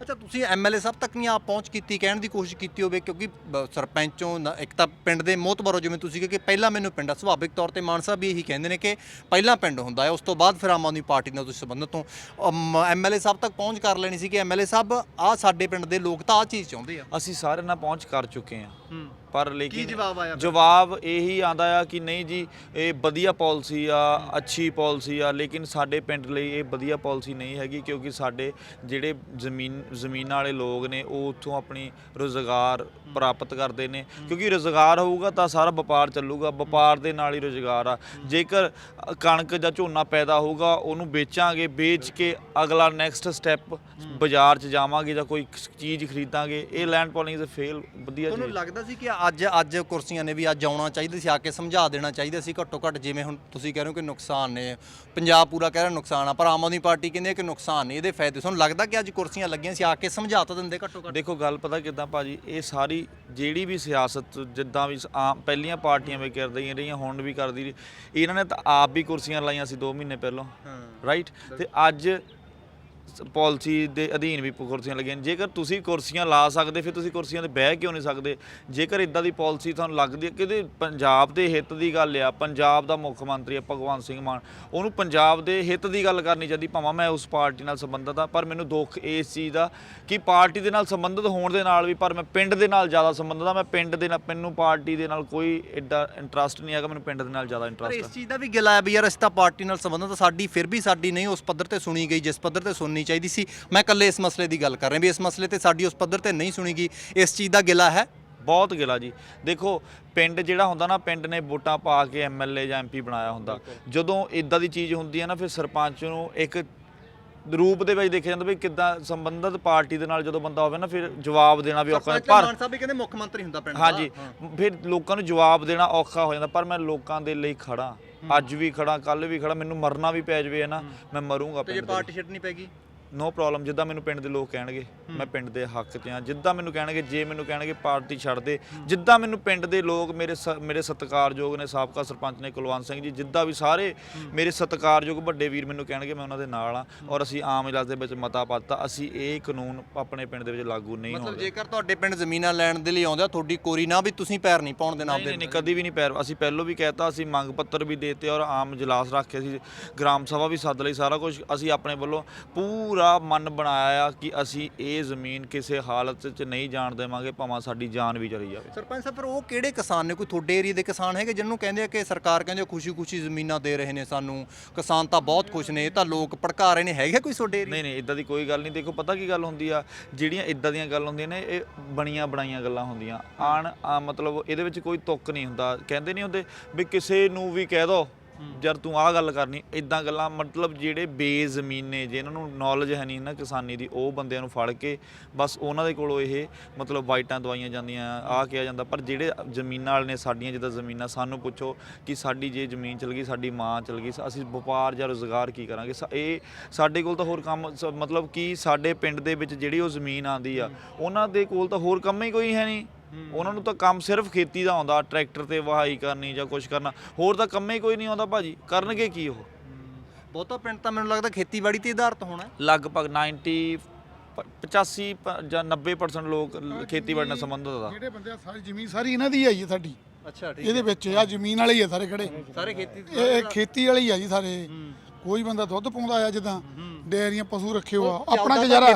ਅੱਛਾ ਤੁਸੀਂ ਐਮਐਲਏ ਸਾਹਿਬ ਤੱਕ ਨਹੀਂ ਆਪ ਪਹੁੰਚ ਕੀਤੀ ਕਹਿਣ ਦੀ ਕੋਸ਼ਿਸ਼ ਕੀਤੀ ਹੋਵੇ ਕਿਉਂਕਿ ਬ- ਸਰਪੰਚੋਂ ਨਾ- ਇੱਕ ਤਾਂ ਪਿੰਡ ਦੇ ਮੋਤਬਰੋ ਜਿਵੇਂ ਤੁਸੀਂ ਕਿਹਾ ਕਿ ਪਹਿਲਾਂ ਮੈਨੂੰ ਪਿੰਡ ਆ ਸੁਭਾਵਿਕ ਤੌਰ ਤੇ ਮਾਨ ਸਾਹਿਬ ਵੀ ਇਹੀ ਕਹਿੰਦੇ ਨੇ ਕਿ ਪਹਿਲਾਂ ਪਿੰਡ ਹੁੰਦਾ ਹੈ ਉਸ ਤੋਂ ਬਾਅਦ ਫਿਰ ਆਮ ਆਦਮੀ ਪਾਰਟੀ ਨਾਲ ਤੁਸੀਂ ਸੰਬੰਧਤ ਹੋ। ਐਮਐਲਏ ਸਾਹਿਬ ਤੱਕ ਪਹੁੰਚ ਕਰ ਲੈਣੀ ਸੀ ਕਿ ਐਮਐਲਏ ਸਾਹਿਬ ਆ ਸਾਡੇ ਪਿੰਡ ਦੇ ਲੋਕ ਤਾਂ ਆ ਚੀਜ਼ ਚਾਹੁੰਦੇ ਆ। ਅਸੀਂ ਸਾਰੇ ਨਾਲ ਪਹੁੰਚ ਕਰ ਚੁੱਕੇ ਹਾਂ। ਪਰ ਲੇਕਿਨ ਜਵਾਬ ਆਇਆ ਫਿਰ? ਜਵਾਬ ਇਹੀ ਆਂਦਾ ਆ ਕਿ ਨਹੀਂ ਜੀ ਇਹ ਵਧੀਆ ਪਾਲਿਸੀ ਆ ਅੱਛੀ ਪਾਲਿਸੀ ਆ ਲੇਕਿਨ ਸਾਡੇ ਪਿੰਡ ਲਈ ਇਹ ਵਧੀਆ ਪਾਲਿਸੀ ਨਹੀਂ ਹੈਗੀ ਕਿਉਂਕਿ ਸਾਡੇ ਜਿਹੜੇ ਜ਼ਮੀਨ ਜ਼ਮੀਨਾਂ ਵਾਲੇ ਲੋਕ ਨੇ ਉਹ ਉੱਥੋਂ ਆਪਣੀ ਰੋਜ਼ਗਾਰ ਪ੍ਰਾਪਤ ਕਰਦੇ ਨੇ। ਕਿਉਂਕਿ ਰੋਜ਼ਗਾਰ ਹੋਊਗਾ ਤਾਂ ਸਾਰਾ ਵਪਾਰ ਚੱਲੂਗਾ ਵਪਾਰ ਦੇ ਨਾਲ ਹੀ ਰੋਜ਼ਗਾਰ ਆ। ਜੇਕਰ ਅ, ਕਣਕ ਜਾਂ ਝੋਨਾ ਪੈਦਾ ਹੋਊਗਾ ਉਹਨੂੰ ਵੇਚਾਂਗੇ ਵੇਚ ਕੇ ਅਗਲਾ ਨੈਕਸਟ ਸਟੈਪ ਬਾਜ਼ਾਰ 'ਚ ਜਾਵਾਂਗੇ ਜਾਂ ਕੋਈ ਚੀਜ਼ ਖਰੀਦਾਂਗੇ ਇਹ ਲੈਂਡ ਪੋਲਿੰਗ ਇਜ਼ ਫੇਲ ਵਧੀਆ ਤੁਹਾਨੂੰ ਚੀਜ਼। ਲੱਗਦਾ ਸੀ ਕਿ ਅੱਜ ਅੱਜ ਕੁਰਸੀਆਂ ਨੇ ਵੀ ਅੱਜ ਆਉਣਾ ਚਾਹੀਦਾ ਸੀ ਆ ਕੇ ਸਮਝਾ ਦੇਣਾ ਚਾਹੀਦਾ ਸੀ ਘੱਟੋ ਘੱਟ ਜਿਵੇਂ ਹੁਣ ਤੁਸੀਂ ਕਹਿ ਰਹੇ ਹੋ ਕਿ ਨੁਕਸਾਨ ਨੇ। ਪੰਜਾਬ ਪੂਰਾ ਕਹਿ ਰਿਹਾ ਨੁਕਸਾਨ ਆ ਪਰ ਆਮ ਆਦਮੀ ਪਾਰਟੀ ਕਹਿੰਦੀ ਹੈ ਕਿ ਨੁਕਸਾਨ ਨਹੀਂ ਇਹਦੇ ਫਾਇਦੇ। ਤੁਹਾਨੂੰ ਲੱਗਦਾ ਕਿ ਅੱਜ ਕੁਰਸੀਆਂ ਲੱਗੀਆਂ ਸੀ ਆ ਕੇ ਸਮਝਾ ਤਾਂ ਦਿੰਦੇ ਘੱਟੋ ਘੱਟ? ਦੇਖੋ ਗੱਲ ਪਤਾ ਕਿਦਾਂ ਭਾਜੀ ਇਹ ਸਾਰੀ ਜਿਹੜੀ ਵੀ ਸਿਆਸਤ ਜਿੱਦਾਂ ਵੀ ਆਮ ਪਹਿਲੀਆਂ ਪਾਰਟੀਆਂ ਵੀ ਕਰਦੀਆਂ ਰਹੀਆਂ ਹੁਣ ਵੀ ਕਰਦੀ ਰਹੀ। ਇਹਨਾਂ ਨੇ ਤਾਂ ਆਪ ਵੀ ਕੁਰਸੀਆਂ ਲਾਈਆਂ ਸੀ 2 ਮਹੀਨੇ ਪਹਿਲਾਂ ਰਾਈਟ ਤੇ ਅੱਜ ਪਾਲਿਸੀ ਦੇ ਅਧੀਨ ਵੀ ਕੁਰਸੀਆਂ ਲੱਗੀਆਂ ਨੇ। ਜੇਕਰ ਤੁਸੀਂ ਕੁਰਸੀਆਂ ਲਾ ਸਕਦੇ ਫਿਰ ਤੁਸੀਂ ਕੁਰਸੀਆਂ ਤੇ ਬਹਿ ਕਿਉਂ ਨਹੀਂ ਸਕਦੇ ਜੇਕਰ ਇਦਾਂ ਦੀ ਪਾਲਿਸੀ ਤੁਹਾਨੂੰ ਲੱਗਦੀ ਹੈ ਕਿ ਪੰਜਾਬ ਦੇ ਹਿੱਤ ਦੀ ਗੱਲ ਆ ਪੰਜਾਬ ਦਾ ਮੁੱਖ ਮੰਤਰੀ ਆ ਭਗਵੰਤ ਸਿੰਘ ਮਾਨ ਉਹਨੂੰ ਪੰਜਾਬ ਦੇ ਹਿੱਤ ਦੀ ਗੱਲ ਕਰਨੀ ਚਾਹੀਦੀ ਭਾਵੇਂ ਮੈਂ ਉਸ ਪਾਰਟੀ ਨਾਲ ਸੰਬੰਧਿਤ ਆ ਪਰ ਮੈਨੂੰ ਦੁੱਖ ਇਸ ਚੀਜ਼ ਦਾ ਕਿ ਪਾਰਟੀ ਦੇ ਨਾਲ ਸੰਬੰਧਿਤ ਹੋਣ ਦੇ ਨਾਲ ਵੀ ਪਰ ਮੈਂ ਪਿੰਡ ਦੇ ਨਾਲ ਜ਼ਿਆਦਾ ਸੰਬੰਧਿਤ ਆ ਮੈਂ ਪਿੰਡ ਦੇ ਨਾਲ ਮੈਨੂੰ ਪਾਰਟੀ ਦੇ ਨਾਲ ਕੋਈ ਐਡਾ ਇੰਟਰਸਟ ਨਹੀਂ ਹੈਗਾ ਮੈਨੂੰ ਪਿੰਡ ਦੇ ਨਾਲ ਜ਼ਿਆਦਾ ਪਰ ਇੰਟਰਸਟ ਇਸ ਚੀਜ਼ ਦਾ ਵੀ ਗਿਲਾ ਹੈ ਵੀ ਯਾਰ ਅਸੀਂ ਤਾਂ ਪਾਰਟੀ ਨਾਲ ਸੰਬੰਧਤ ਸਾਡੀ ਫਿਰ ਵੀ ਸਾਡੀ ਨਹੀਂ ਉਸ ਪੱਧਰ ਤੇ ਸੁਣੀ ਗਈ ਜਿਸ ਪੱਧਰ ਤੇ ਸੁਣਨੀ ਚਾਹੀਦੀ ਸੀ। ਮੈਂ ਇਕੱਲੇ ਇਸ ਮਸਲੇ ਦੀ ਗੱਲ ਕਰ ਰਿਹਾ ਵੀ ਇਸ ਮਸਲੇ ਤੇ ਸਾਡੀ ਉਸ ਪੱਧਰ ਤੇ ਨਹੀਂ ਸੁਣੀ ਗਈ ਇਸ ਚੀਜ਼ ਦਾ ਗਿਲਾ ਹੈ? ਬਹੁਤ ਗਿਲਾ ਜੀ। ਦੇਖੋ ਪਿੰਡ ਜਿਹੜਾ ਹੁੰਦਾ ਨਾ ਪਿੰਡ ਨੇ ਵੋਟਾਂ ਪਾ ਕੇ ਐਮਐਲਏ ਜਾਂ ਐਮਪੀ ਬਣਾਇਆ ਹੁੰਦਾ। ਜਦੋਂ ਇਦਾਂ ਦੀ ਚੀਜ਼ ਹੁੰਦੀ ਹੈ ਨਾ ਫਿਰ ਸਰਪੰਚ ਨੂੰ ਇੱਕ ਰੂਪ ਦੇ ਵਿੱਚ ਦੇਖਿਆ ਜਾਂਦਾ ਵੀ ਕਿੱਦਾਂ ਸੰਬੰਧਿਤ ਪਾਰਟੀ ਦੇ ਨਾਲ ਜਦੋਂ ਬੰਦਾ ਹੋਵੇ ਨਾ ਫਿਰ ਜਵਾਬ ਦੇਣਾ ਵੀ ਔਖਾ ਪਰ ਮਾਨ ਸਾਹਿਬ ਵੀ ਕਹਿੰਦੇ ਮੁੱਖ ਮੰਤਰੀ ਹੁੰਦਾ ਪਿੰਡ ਦਾ। ਹਾਂਜੀ। ਫਿਰ ਲੋਕਾਂ ਨੂੰ ਜਵਾਬ ਦੇਣਾ ਔਖਾ ਹੋ ਜਾਂਦਾ ਪਰ ਮੈਂ ਲੋਕਾਂ ਦੇ ਲਈ ਖੜਾ ਅੱਜ ਵੀ ਖੜਾ ਕੱਲ ਵੀ ਖੜਾ ਮੈਨੂੰ ਮਰਨਾ ਵੀ ਪੈ ਜਵੇ ਨਾ ਮੈਂ ਮਰੂੰਗਾ ਤੇ ਜੇ ਪਿੰਡ ਦੇ ਲਈ। ਪਾਰਟੀ ਛੱਡਣੀ ਪੈਗੀ ਨੋ ਪ੍ਰੋਬਲਮ ਜਿੱਦਾਂ ਮੈਨੂੰ ਪਿੰਡ ਦੇ ਲੋਕ ਕਹਿਣਗੇ ਮੈਂ ਪਿੰਡ ਦੇ ਹੱਕ 'ਚ ਆ ਜਿੱਦਾਂ ਮੈਨੂੰ ਕਹਿਣਗੇ ਜੇ ਮੈਨੂੰ ਕਹਿਣਗੇ ਪਾਰਟੀ ਛੱਡ ਦੇ ਜਿੱਦਾਂ ਮੈਨੂੰ ਪਿੰਡ ਦੇ ਲੋਕ ਮੇਰੇ ਮੇਰੇ ਸਤਿਕਾਰਯੋਗ ਨੇ ਸਾਬਕਾ ਸਰਪੰਚ ਨੇ ਕੁਲਵੰਤ ਸਿੰਘ ਜੀ ਜਿੱਦਾਂ ਵੀ ਸਾਰੇ ਮੇਰੇ ਸਤਿਕਾਰਯੋਗ ਵੱਡੇ ਵੀਰ ਮੈਨੂੰ ਕਹਿਣਗੇ ਮੈਂ ਉਹਨਾਂ ਦੇ ਨਾਲ ਆ ਔਰ ਅਸੀਂ ਆਮ ਇਲਾਜ ਦੇ ਵਿੱਚ ਮਤਾ ਪਾਤਾ ਅਸੀਂ ਇਹ ਕਾਨੂੰਨ ਆਪਣੇ ਪਿੰਡ ਦੇ ਵਿੱਚ ਲਾਗੂ ਨਹੀਂ ਮਤਲਬ ਹੋਣਾ ਜੇਕਰ ਤੁਹਾਡੇ ਪਿੰਡ ਜ਼ਮੀਨਾਂ ਲੈਣ ਦੇ ਲਈ ਆਉਂਦਾ ਤੁਹਾਡੀ ਕੋਰੀ ਨਾ ਵੀ ਤੁਸੀਂ ਪੈਰ ਨਹੀਂ ਪਾਉਣ ਦੇਣਾ ਨਹੀਂ ਨਹੀਂ ਨਹੀਂ, ਕਦੀ ਵੀ ਨਹੀਂ ਪੈਰ ਅਸੀਂ ਪਹਿਲੋਂ ਵੀ ਕਹਿਤਾ ਅਸੀਂ ਮੰਗ ਪੱਤਰ ਵੀ ਦੇਤੇ ਔਰ ਆਮ ਜਲਾਸ ਰੱਖ ਕੇ ਅਸੀਂ ਗ੍ਰਾਮ ਸਭਾ ਵੀ ਸੱਦ ਲਈ ਸਾਰਾ ਕੁਝ ਅਸੀਂ ਆਪਣੇ ਵੱਲੋਂ ਪੂਰਾ ਮਨ ਬਣਾਇਆ ਆ ਕਿ ਅਸੀਂ ਇਹ ਜ਼ਮੀਨ ਕਿਸੇ ਹਾਲਤ 'ਚ ਨਹੀਂ ਜਾਣ ਦੇਵਾਂਗੇ ਭਾਵੇਂ ਸਾਡੀ ਜਾਨ ਵੀ ਚਲੀ ਜਾਵੇ। ਸਰਪੰਚ ਸਾਹਿਬ ਫਿਰ ਉਹ ਕਿਹੜੇ ਕਿਸਾਨ ਨੇ? ਕੋਈ ਤੁਹਾਡੇ ਏਰੀਆ ਦੇ ਕਿਸਾਨ ਹੈਗੇ ਜਿਹਨੂੰ ਕਹਿੰਦੇ ਆ ਕਿ ਸਰਕਾਰ ਕਹਿੰਦੇ ਖੁਸ਼ੀ-ਖੁਸ਼ੀ ਜ਼ਮੀਨਾਂ ਦੇ ਰਹੇ ਨੇ ਸਾਨੂੰ। ਕਿਸਾਨ ਤਾਂ ਬਹੁਤ ਖੁਸ਼ ਨੇ ਇਹ ਤਾਂ ਲੋਕ ਭੜਕਾ ਰਹੇ ਨੇ। ਹੈਗੇ ਕੋਈ ਤੁਹਾਡੇ ਏਰੀਆ ਨਹੀਂ ਨਹੀਂ ਇਦਾਂ ਦੀ ਕੋਈ ਗੱਲ ਨਹੀਂ। ਦੇਖੋ ਪਤਾ ਕੀ ਗੱਲ ਹੁੰਦੀ ਆ? ਜਿਹੜੀਆਂ ਇਦਾਂ ਦੀਆਂ ਗੱਲ ਹੁੰਦੀਆਂ ਨੇ ਇਹ ਬਣੀਆਂ ਬਣਾਈਆਂ ਗੱਲਾਂ ਹੁੰਦੀਆਂ। ਆਣ ਆ ਮਤਲਬ ਇਹਦੇ ਵਿੱਚ ਕੋਈ ਤੁੱਕ ਨਹੀਂ ਹੁੰਦਾ। ਕਹਿੰਦੇ ਨਹੀਂ ਹੁੰਦੇ ਵੀ ਕਿਸੇ ਨੂੰ ਵੀ ਕਹਿ ਦੋ ਜਦ ਤੂੰ ਆਹ ਗੱਲ ਕਰਨੀ ਇਦਾਂ ਗੱਲਾਂ, ਮਤਲਬ ਜਿਹੜੇ ਬੇਜ਼ਮੀਨ ਨੇ ਜਿਨ੍ਹਾਂ ਨੂੰ ਨੌਲੇਜ ਹੈ ਨਹੀਂ ਨਾ ਕਿਸਾਨੀ ਦੀ, ਉਹ ਬੰਦਿਆਂ ਨੂੰ ਫੜ ਕੇ ਬਸ ਉਹਨਾਂ ਦੇ ਕੋਲੋਂ ਇਹ ਮਤਲਬ ਵਾਈਟਾਂ ਦਵਾਈਆਂ ਜਾਂਦੀਆਂ, ਆਹ ਕਿਹਾ ਜਾਂਦਾ। ਪਰ ਜਿਹੜੇ ਜ਼ਮੀਨਾਂ ਵਾਲੇ ਨੇ ਸਾਡੀਆਂ ਜਿੱਦਾਂ ਜ਼ਮੀਨਾਂ, ਸਾਨੂੰ ਪੁੱਛੋ ਕਿ ਸਾਡੀ ਜੇ ਜ਼ਮੀਨ ਚਲ ਗਈ, ਸਾਡੀ ਮਾਂ ਚਲ ਗਈ ਅਸੀਂ ਵਪਾਰ ਜਾਂ ਰੋਜ਼ਗਾਰ ਕੀ ਕਰਾਂਗੇ? ਸਾ- ਇਹ ਸਾਡੇ ਕੋਲ ਤਾਂ ਹੋਰ ਕੰਮ, ਸ- ਮਤਲਬ ਕਿ ਸਾਡੇ ਪਿੰਡ ਦੇ ਵਿੱਚ ਜਿਹੜੀ ਉਹ ਜ਼ਮੀਨ ਆਂਦੀ ਆ, ਉਹਨਾਂ ਦੇ ਕੋਲ ਤਾਂ ਹੋਰ ਕੰਮ ਹੀ ਕੋਈ ਹੈ ਨਹੀਂ। ਉਹਨਾਂ ਨੂੰ ਤਾਂ ਕੰਮ ਸਿਰਫ ਖੇਤੀ ਦਾ ਆਉਂਦਾ ਟਰੈਕਟਰ ਤੇ ਵਹਾਈ ਕਰਨੀ ਜਾਂ ਕੁਝ ਕਰਨਾ। ਹੋਰ ਤਾਂ ਕੰਮ ਹੀ ਕੋਈ ਨਹੀਂ ਆਉਂਦਾ ਭਾਜੀ ਕਰਨਗੇ ਕੀ ਉਹ? ਬਹੁਤਾ ਪਿੰਡ ਤਾਂ ਮੈਨੂੰ ਲੱਗਦਾ ਖੇਤੀਬਾੜੀ ਤੇ ਆਧਾਰਿਤ ਹੋਣਾ। ਲਗਭਗ 90 ਪ- 85 ਪ- ਜਾਂ 90% ਲੋਕ ਖੇਤੀਬਾੜੀ ਨਾਲ ਸੰਬੰਧਿਤ ਆ। ਜਿਹੜੇ ਬੰਦੇ ਸਾਰੀ ਜ਼ਮੀਨ ਸਾਰੀ ਇਹਨਾਂ ਦੀ ਹੈ ਜੀ ਸਾਡੀ। ਅੱਛਾ ਇਹਦੇ ਵਿੱਚ ਆ ਜ਼ਮੀਨ ਵਾਲੇ ਹੀ ਆ ਸਾਰੇ ਖੜੇ। ਸਾਰੇ ਖੇਤੀ ਇਹ ਇਹ ਖੇਤੀ ਵਾਲੀ ਆ ਜੀ ਸਾਰੇ। ਕੋਈ ਬੰਦਾ ਦੁੱਧ ਪਾਉਂਦਾ ਆ ਜਿੱਦਾਂ ਡੇਅਰੀਆਂ ਪਸ਼ੂ ਰੱਖੇ ਹੋ ਆ ਆਪਣਾ ਗੁਜ਼ਾਰਾ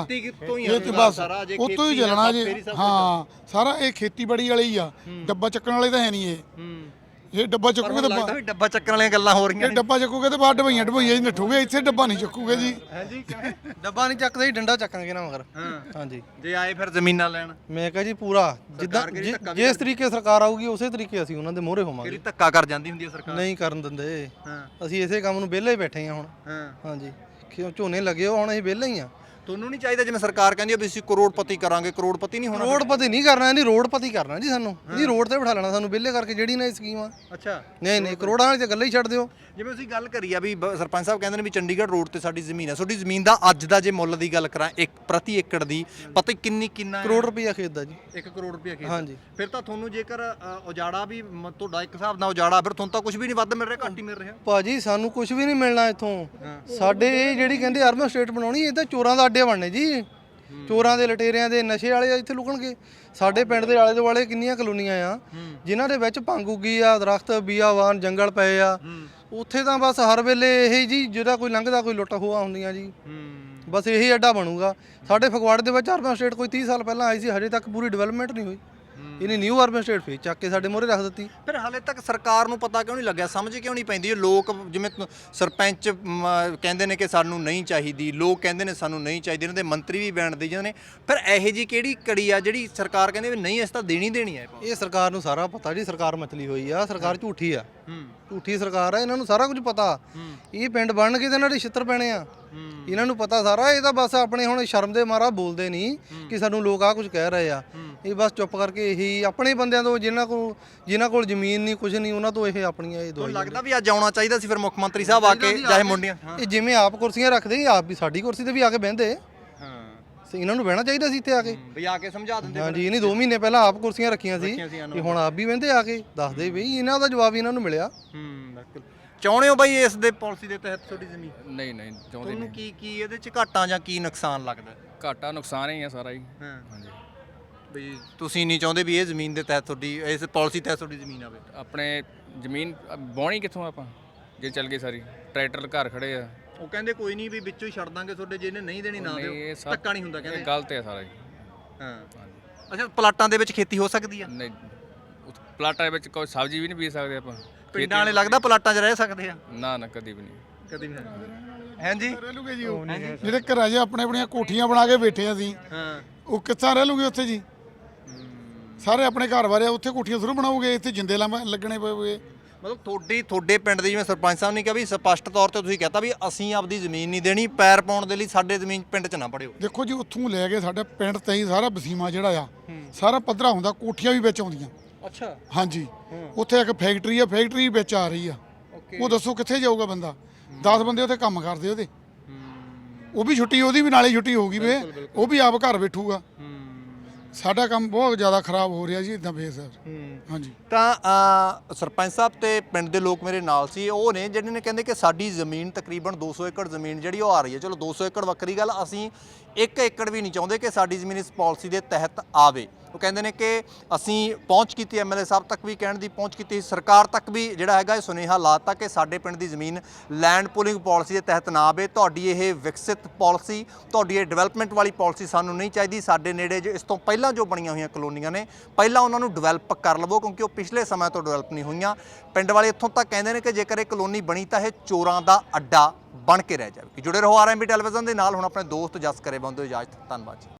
ਇਹ ਤੇ ਬਸ ਉਤੋਂ ਹੀ ਹੀ ਜੀ। ਹਾਂ ਸਾਰਾ ਇਹ ਖੇਤੀਬਾੜੀ ਵਾਲੇ ਹੀ। ਆ ਡੱਬਾ ਚੱਕਣ ਵਾਲੇ ਤਾਂ ਹੈ ਨਹੀਂ ਇਹ। ਇਹ ਡੱਬਾ ਚੱਕੂਗੇ ਤਾਂ ਲੱਗਦਾ ਵੀ ਡੱਬਾ ਚੱਕਣ ਵਾਲੀਆਂ ਗੱਲਾਂ ਹੋ ਰਹੀਆਂ ਇਹ ਡੱਬਾ ਚੱਕੂਗੇ ਤੇ ਬਾਹਰ ਡਬਈਆਂ ਡਬਈਆਂ ਹੀ ਨੱਠੂਗੇ ਇੱਥੇ ਡੱਬਾ ਨਹੀਂ ਚੱਕੂਗੇ ਜੀ। ਹਾਂਜੀ ਡੱਬਾ ਨਹੀਂ ਚੱਕਦੇ ਜੀ ਡੰਡਾ ਚੱਕਾਂਗੇ ਨਾ ਮਗਰ। ਹਾਂ। ਹਾਂਜੀ। ਜੇ ਆਏ ਫਿਰ ਜ਼ਮੀਨਾਂ ਲੈਣ। ਮੈਂ ਕਹਾਂ ਜੀ ਪੂਰਾ ਜਿੱਦਾਂ ਕਿਹੜੀ ਜਿ- ਧੱਕਾ ਵੀ ਜਿਸ ਤਰੀਕੇ ਸਰਕਾਰ ਆਊਗੀ ਉਸੇ ਤਰੀਕੇ ਅਸੀਂ ਉਹਨਾਂ ਦੇ ਮੋਹਰੇ ਹੋਵਾਂਗੇ। ਕਿਹੜੀ ਧੱਕਾ ਕਰ ਜਾਂਦੀ ਹੁੰਦੀ ਹੈ ਸਰਕਾਰ? ਨਹੀਂ ਕਰਨ ਦਿੰਦੇ। ਹਾਂ। ਅਸੀਂ ਇਸੇ ਕੰਮ ਨੂੰ ਵਿਹਲੇ ਬੈਠੇ ਹਾਂ ਹੁਣ। ਹਾਂ। ਹਾਂਜੀ। ਕਿਉਂ ਝੋਨੇ ਲੱਗੇ ਹੋ ਹੁਣ ਅਸੀਂ ਵਿਹਲੇ ਹੀ ਆ ਤੁਹਾਨੂੰ ਨਹੀਂ ਚਾਹੀਦਾ ਜਿਵੇਂ ਸਰਕਾਰ ਕਹਿੰਦੀ ਆ ਵੀ ਅਸੀਂ ਕਰੋੜਪਤੀ ਕਰਾਂਗੇ ਕਰੋੜਪਤੀ ਨਹੀਂ ਹੋਣਾ ਰੋਡਪਤੀ ਨਹੀਂ ਕਰਨਾ ਇਹਦੀ ਰੋਡਪਤੀ ਕਰਨਾ ਜੀ ਸਾਨੂੰ। ਇਹਦੀ ਰੋਡ ਤੇ ਬਿਠਾ ਲੈਣਾ ਸਾਨੂੰ ਵਿਹਲੇ ਕਰਕੇ ਜਿਹੜੀ ਨਾ ਇਹ ਸਕੀਮ ਆ। ਅੱਛਾ। ਨਹੀਂ ਨਹੀਂ ਕਰੋੜਾਂ ਵਾਲੀ ਤਾਂ ਗੱਲ ਹੀ ਛੱਡ ਦਿਓ। ਜਿਵੇਂ ਅਸੀਂ ਗੱਲ ਕਰੀ ਆ ਵੀ ਬ- ਸਰਪੰਚ ਸਾਹਿਬ ਕਹਿੰਦੇ ਨੇ ਵੀ ਚੰਡੀਗੜ੍ਹ ਰੋਡ ਤੇ ਸਾਡੀ ਜ਼ਮੀਨ ਹੈ ਤੁਹਾਡੀ ਜ਼ਮੀਨ ਦਾ ਅੱਜ ਦਾ ਜੇ ਮੁੱਲ ਦੀ ਗੱਲ ਕਰਾਂ ਇੱਕ ਪ੍ਰਤੀ ਏਕੜ ਦੀ ਪਤਾ ਕਿੰਨੀ ਕਿੰਨਾ ਹੈ? ਕਰੋੜ ਰੁਪਈਆ ਖੇਤ ਦਾ ਜੀ। 1 ਕਰੋੜ ਰੁਪਏ ਖੇਤ ਹਾਂਜੀ। ਫਿਰ ਤਾਂ ਤੁਹਾਨੂੰ ਜੇਕਰ ਅ, ਉਜਾੜਾ ਵੀ ਮ- ਤੁਹਾਡਾ ਇੱਕ ਹਿਸਾਬ ਨਾਲ ਉਜਾੜਾ ਫਿਰ ਤੁਹਾਨੂੰ ਤਾਂ ਕੁਝ ਵੀ ਨਹੀਂ ਵੱਧ ਮਿਲ ਰਿਹਾ ਘੱਟ ਹੀ ਮਿਲ ਰਿਹਾ। ਭਾਜੀ ਸਾਨੂੰ ਕੁਝ ਵੀ ਨਹੀਂ ਮਿਲਣਾ ਇੱਥੋਂ। ਸਾਡੇ ਇਹ ਜਿਹੜੀ ਕਹਿੰਦੇ ਅਰਬਨ ਸਟੇਟ ਬਣਾਉਣੀ ਇਹ ਤਾਂ ਚੋਰਾਂ ਦਾ ਅੱਡੇ ਬਣਨੇ ਜੀ। ਚੋਰਾਂ ਦੇ, ਲਟੇਰਿਆਂ ਦੇ, ਨਸ਼ੇ ਵਾਲੇ ਇੱਥੇ ਲੁਕਣਗੇ। ਸਾਡੇ ਪਿੰਡ ਦੇ ਆਲੇ ਦੁਆਲੇ ਕਿੰਨੀਆਂ ਕਲੋਨੀਆਂ ਆ, ਜਿਨ੍ਹਾਂ ਦੇ ਵਿੱਚ ਭੰਗ ਉੱਗੀ ਆ, ਦਰਖਤ ਬੀਆਵਾਨ ਜੰਗਲ ਪਏ ਆ। ਉੱਥੇ ਤਾਂ ਬਸ ਹਰ ਵੇਲੇ ਇਹ ਜੀ ਜਿਹੜਾ ਕੋਈ ਲੰਘਦਾ, ਕੋਈ ਲੁੱਟ ਖੋਆ ਹੁੰਦੀਆਂ ਜੀ। ਬਸ ਇਹੀ ਅੱਡਾ ਬਣੂਗਾ। ਸਾਡੇ ਫਗਵਾੜੇ ਦੇ ਵਿੱਚ ਅਰਬਨ ਸਟੇਟ ਕੋਈ 30 ਸਾਲ ਪਹਿਲਾਂ ਆਈ ਸੀ, ਹਜੇ ਤੱਕ ਪੂਰੀ ਡਿਵੈਲਪਮੈਂਟ ਨਹੀਂ ਹੋਈ। ਇਹਨੇ ਨਿਊ ਅਰਬਨ ਸਟੇਟ ਫੇਰ ਚੱਕ ਕੇ ਸਾਡੇ ਮੂਹਰੇ ਰੱਖ ਦਿੱਤੀ। ਫਿਰ ਹਾਲੇ ਤੱਕ ਸਰਕਾਰ ਨੂੰ ਪਤਾ ਕਿਉਂ ਨਹੀਂ ਲੱਗਿਆ ਸਮਝ ਕਿਉਂ ਨਹੀਂ ਪੈਂਦੀ ਇਹ ਲੋਕ ਜਿਵੇਂ ਸਰਪੰਚ ਮ, ਕਹਿੰਦੇ ਨੇ ਕਿ ਸਾਨੂੰ ਨਹੀਂ ਚਾਹੀਦੀ ਲੋਕ ਕਹਿੰਦੇ ਨੇ ਸਾਨੂੰ ਨਹੀਂ ਚਾਹੀਦੀ ਇਹਨਾਂ ਦੇ ਮੰਤਰੀ ਵੀ ਬਿਆਨ ਦੇ ਜਾਂਦੇ ਨੇ। ਫਿਰ ਇਹੋ ਜੀ ਕਿਹੜੀ ਕੜੀ ਆ ਜਿਹੜੀ ਸਰਕਾਰ ਕਹਿੰਦੇ ਵੀ ਨਹੀਂ ਇਸ ਤਾਂ ਦੇਣੀ ਦੇਣੀ ਹੈ ਇਹ ਸਰਕਾਰ ਨੂੰ ਸਾਰਾ ਪਤਾ ਜੀ ਸਰਕਾਰ ਮਚਲੀ ਹੋਈ ਆ ਸਰਕਾਰ ਝੂਠੀ ਆ। ਝੂਠੀ ਸਰਕਾਰ ਆ ਇਹਨਾਂ ਨੂੰ ਸਾਰਾ ਕੁਝ ਪਤਾ। ਇਹ ਪਿੰਡ ਬਣਨਗੇ ਤੇ ਇਹਨਾਂ ਦੇ ਛਿੱਤਰ ਪੈਣੇ ਆ। ਇਹਨਾਂ ਨੂੰ ਪਤਾ ਸਾਰਾ ਇਹ ਤਾਂ ਬਸ ਆਪਣੇ ਹੁਣ ਸ਼ਰਮ ਦੇ ਮਾਰਾ ਬੋਲਦੇ ਨਹੀਂ ਕਿ ਸਾਨੂੰ ਲੋਕ ਆ ਕੁਝ ਕਹਿ ਰਹੇ ਆ। ਇਹ ਬਸ ਚੁੱਪ ਕਰਕੇ ਇਹੀ ਆਪਣੇ ਬੰਦਿਆਂ ਤੋਂ ਜਿਨ੍ਹਾਂ ਕੋਲ ਜਿਨ੍ਹਾਂ ਕੋਲ ਜ਼ਮੀਨ ਨਹੀਂ ਕੁਝ ਨਹੀਂ ਉਹਨਾਂ ਤੋਂ ਇਹ ਆਪਣੀਆਂ ਇਹ ਦਵਾਈ ਲੱਗਦਾ ਵੀ ਅੱਜ ਆਉਣਾ ਚਾਹੀਦਾ ਸੀ ਫਿਰ ਮੁੱਖ ਮੰਤਰੀ ਸਾਹਿਬ ਆ ਕੇ ਚਾਹੇ ਮੁੰਡੀਆਂ? ਇਹ ਜਿਵੇਂ ਆਪ ਕੁਰਸੀਆਂ ਰੱਖਦੇ ਆਪ ਵੀ ਸਾਡੀ ਕੁਰਸੀ ਤੇ ਵੀ ਆ ਕੇ ਬਹਿੰਦੇ। ਤੇ ਇਹਨਾਂ ਨੂੰ ਬਹਿਣਾ ਚਾਹੀਦਾ ਸੀ ਇੱਥੇ ਆ ਕੇ। ਵੀ ਆ ਕੇ ਸਮਝਾ ਦਿੰਦੇ ਹਾਂਜੀ ਇਹਨੇ 2 ਮਹੀਨੇ ਪਹਿਲਾਂ ਆਪ ਕੁਰਸੀਆਂ ਰੱਖੀਆਂ ਸੀ ਰੱਖੀਆਂ ਸੀ, ਇਹਨਾਂ ਇਹ ਹੁਣ ਆਪ ਵੀ ਬਹਿੰਦੇ ਆ ਕੇ ਦੱਸਦੇ ਵੀ ਇਹਨਾਂ ਦਾ ਜਵਾਬ ਇਹਨਾਂ ਨੂੰ ਮਿਲਿਆ। ਹੂੰ ਬਿਲਕੁਲ। ਚਾਹੁੰਦੇ ਹੋ ਬਾਈ ਇਸ ਦੇ ਪਾਲਿਸੀ ਦੇ ਤਹਿਤ ਤੁਹਾਡੀ ਜ਼ਮੀਨ? ਨਹੀਂ ਨਹੀਂ ਚਾਹੁੰਦੇ ਤੁਹਾਨੂੰ ਕੀ ਕੀ ਇਹਦੇ ਚ ਘਾਟਾਂ ਜਾਂ ਕੀ ਨੁਕਸਾਨ ਲੱਗਦਾ? ਘਾਟਾ ਨੁਕਸਾਨ ਹੀ ਆ ਸਾਰਾ ਹੀ। ਹਾਂ। ਹਾਂਜੀ। ਵੀ ਤੁਸੀਂ ਨਹੀਂ ਚਾਹੁੰਦੇ ਵੀ ਇਹ ਜ਼ਮੀਨ ਦੇ ਤਹਿਤ ਤੁਹਾਡੀ ਇਸ ਪਾਲਿਸੀ ਤਹਿਤ ਤੁਹਾਡੀ ਜ਼ਮੀਨ ਆਵੇ? ਆਪਣੇ ਜ਼ਮੀਨ ਅ, ਬਾਉਣੀ ਕਿੱਥੋਂ ਆਪਾਂ? ਜੇ ਚੱਲ ਗਈ ਸਾਰੀ ਟਰੈਕਟਰ ਘਰ ਖੜੇ ਆ। ਉਹ ਕਹਿੰਦੇ ਕੋਈ ਨਹੀਂ ਵੀ ਵਿੱਚੋਂ ਹੀ ਛੱਡ ਦਾਂਗੇ ਤੁਹਾਡੇ ਜੇ ਇਹਨੇ ਨਹੀਂ ਦੇਣੀ ਨਾ ਦਿਓ। ਧੱਕਾ ਨਹੀਂ ਹੁੰਦਾ ਇਹ ਕਹਿੰਦੇ ਗਲਤ ਹੈ ਸਾਰਾ ਹੀ। ਹਾਂ ਅੱਛਾ ਪਲਾਟਾਂ ਦੇ ਵਿੱਚ ਖੇਤੀ ਹੋ ਸਕਦੀ ਆ? ਨਹੀਂ ਉਸ ਪਲਾਟਾਂ ਵਿੱਚ ਕੋਈ ਸਬਜ਼ੀ ਵੀ ਨਹੀਂ ਬੀਜ ਸਕਦੇ ਆਪਾਂ। ਪਿੰਡਾਂ ਵਾਲੇ ਲੱਗਦਾ ਪਲਾਟਾਂ 'ਚ ਰਹਿ ਸਕਦੇ ਆ? ਨਾ ਨਾ ਕਦੀ ਵੀ ਨਹੀਂ। ਕਦੀ ਵੀ ਹਾਂਜੀ ਰਹਿ ਲੂਗੇ ਜੀ ਉਹ। ਜਿਹੜੇ ਘਰਾਂ 'ਚ ਆਪਣੇ ਆਪਣੀਆਂ ਕੋਠੀਆਂ ਬਣਾ ਕੇ ਬੈਠੇ ਆ ਅਸੀਂ ਹਾਂ। ਉਹ ਕਿੱਥਾਂ ਰਹਿ ਲੂਗੇ ਉੱਥੇ ਜੀ? ਸਾਰੇ ਆਪਣੇ ਘਰ ਬਾਰੇ ਉੱਥੇ ਕੋਠੀਆਂ ਜ਼ਰੂਰ ਬਣਾਓਗੇ ਇੱਥੇ ਜਿੰਦੇ ਲੱਗਣੇ ਪਏ ਮਤਲਬ ਤੁਹਾਡੀ ਤੁਹਾਡੇ ਪਿੰਡ ਦੇ ਜਿਵੇਂ ਸਰਪੰਚ ਸਾਹਿਬ ਨੇ ਕਿਹਾ ਵੀ ਸਪਸ਼ਟ ਤੌਰ ਤੇ ਤੁਸੀਂ ਕਹਤਾ ਵੀ ਅਸੀਂ ਆਪਦੀ ਜ਼ਮੀਨ ਨਹੀਂ ਦੇਣੀ ਪੈਰ ਪਾਉਣ ਦੇ ਲਈ ਸਾਡੇ ਜ਼ਮੀਨ ਪਿੰਡ 'ਚ ਨਾ ਪੜਿਓ। ਦੇਖੋ ਜੀ ਉੱਥੋਂ ਲੈ ਕੇ ਸਾਡੇ ਪਿੰਡ ਤੇ ਹੀ ਸਾਰਾ ਬਸੀਮਾ ਜਿਹੜਾ ਆ ਸਾਰਾ ਪੱਧਰਾ ਹੁੰਦਾ ਕੋਠੀਆਂ ਵੀ ਵਿੱਚ ਆਉਂਦੀਆਂ। ਅੱਛਾ। ਹਾਂਜੀ। ਉੱਥੇ ਇੱਕ ਫੈਕਟਰੀ ਆ ਫੈਕਟਰੀ ਵਿੱਚ ਆ ਰਹੀ ਆ। ਉਹ ਦੱਸੋ ਕਿੱਥੇ ਜਾਊਗਾ ਬੰਦਾ? 10 ਬੰਦੇ ਉੱਥੇ ਕੰਮ ਕਰਦੇ ਉਹਦੇ। ਉਹ ਵੀ ਛੁੱਟੀ ਉਹਦੀ ਵੀ ਨਾਲੇ ਛੁੱਟੀ ਹੋਊਗੀ ਵੇ। ਉਹ ਵੀ ਆਪ ਘਰ ਬੈਠੂਗਾ। ਸਾਡਾ ਕੰਮ ਬਹੁਤ ਜ਼ਿਆਦਾ ਖਰਾਬ ਹੋ ਰਿਹਾ ਜੀ ਇਦਾਂ ਬੇਸਰ। ਹਾਂਜੀ। ਤਾਂ ਅ, ਸਰਪੰਚ ਸਾਹਿਬ ਤੇ ਪਿੰਡ ਦੇ ਲੋਕ ਮੇਰੇ ਨਾਲ ਸੀ ਉਹ ਨੇ ਜਿਹੜੇ ਨੇ ਕਹਿੰਦੇ ਕਿ ਸਾਡੀ ਜ਼ਮੀਨ ਤਕਰੀਬਨ 200 ਏਕੜ ਜ਼ਮੀਨ ਜਿਹੜੀ ਉਹ ਆ ਰਹੀ ਹੈ। ਚਲੋ 200 ਏਕੜ ਵੱਖਰੀ ਗੱਲ ਅਸੀਂ 1 ਏਕੜ ਵੀ ਨਹੀਂ ਚਾਹੁੰਦੇ ਕਿ ਸਾਡੀ ਜ਼ਮੀਨ ਇਸ ਪਾਲਿਸੀ ਦੇ ਤਹਿਤ ਆਵੇ। ਉਹ ਕਹਿੰਦੇ ਨੇ ਕਿ ਅਸੀਂ ਪਹੁੰਚ ਕੀਤੀ ਐਮਐਲਏ ਸਾਹਿਬ ਤੱਕ ਵੀ ਕਹਿਣ ਦੀ ਪਹੁੰਚ ਕੀਤੀ ਸਰਕਾਰ ਤੱਕ ਵੀ ਜਿਹੜਾ ਹੈਗਾ ਇਹ ਸੁਨੇਹਾ ਲਾਤਾ ਕਿ ਸਾਡੇ ਪਿੰਡ ਦੀ ਜ਼ਮੀਨ ਲੈਂਡ ਪੂਲਿੰਗ ਪਾਲਿਸੀ ਦੇ ਤਹਿਤ ਨਾ ਆਵੇ। ਤੁਹਾਡੀ ਇਹ ਵਿਕਸਿਤ ਪਾਲਿਸੀ ਤੁਹਾਡੀ ਇਹ ਡਿਵੈਲਪਮੈਂਟ ਵਾਲੀ ਪਾਲਿਸੀ ਸਾਨੂੰ ਨਹੀਂ ਚਾਹੀਦੀ। ਸਾਡੇ ਨੇੜੇ ਜੋ ਇਸ ਤੋਂ ਪਹਿਲਾਂ ਜੋ ਬਣੀਆਂ ਹੋਈਆਂ ਕਲੋਨੀਆਂ ਨੇ, ਪਹਿਲਾਂ ਉਹਨਾਂ ਨੂੰ ਡਿਵੈਲਪ ਕਰ ਲਵੋ ਕਿਉਂਕਿ ਉਹ ਪਿਛਲੇ ਸਮੇਂ ਤੋਂ ਡਿਵੈਲਪ ਨਹੀਂ ਹੋਈਆਂ। ਪਿੰਡ ਵਾਲੇ ਇੱਥੋਂ ਤੱਕ ਕਹਿੰਦੇ ਨੇ ਕਿ ਜੇਕਰ ਇਹ ਕਲੋਨੀ ਬਣੀ ਤਾਂ ਇਹ ਚੋਰਾਂ ਦਾ ਅੱਡਾ ਬਣ ਕੇ ਰਹਿ ਜਾਵੇਗੀ। ਜੁੜੇ ਰਹੋ ਆਰਐਮਬੀ ਟੈਲੀਵਿਜ਼ਨ ਦੇ ਨਾਲ, ਹੁਣ ਆਪਣੇ ਦੋਸਤ ਜਸ ਕਰੇ ਬੰਦੋ ਇਜਾਜ਼ਤ ਧੰਨਵਾਦ ਜੀ।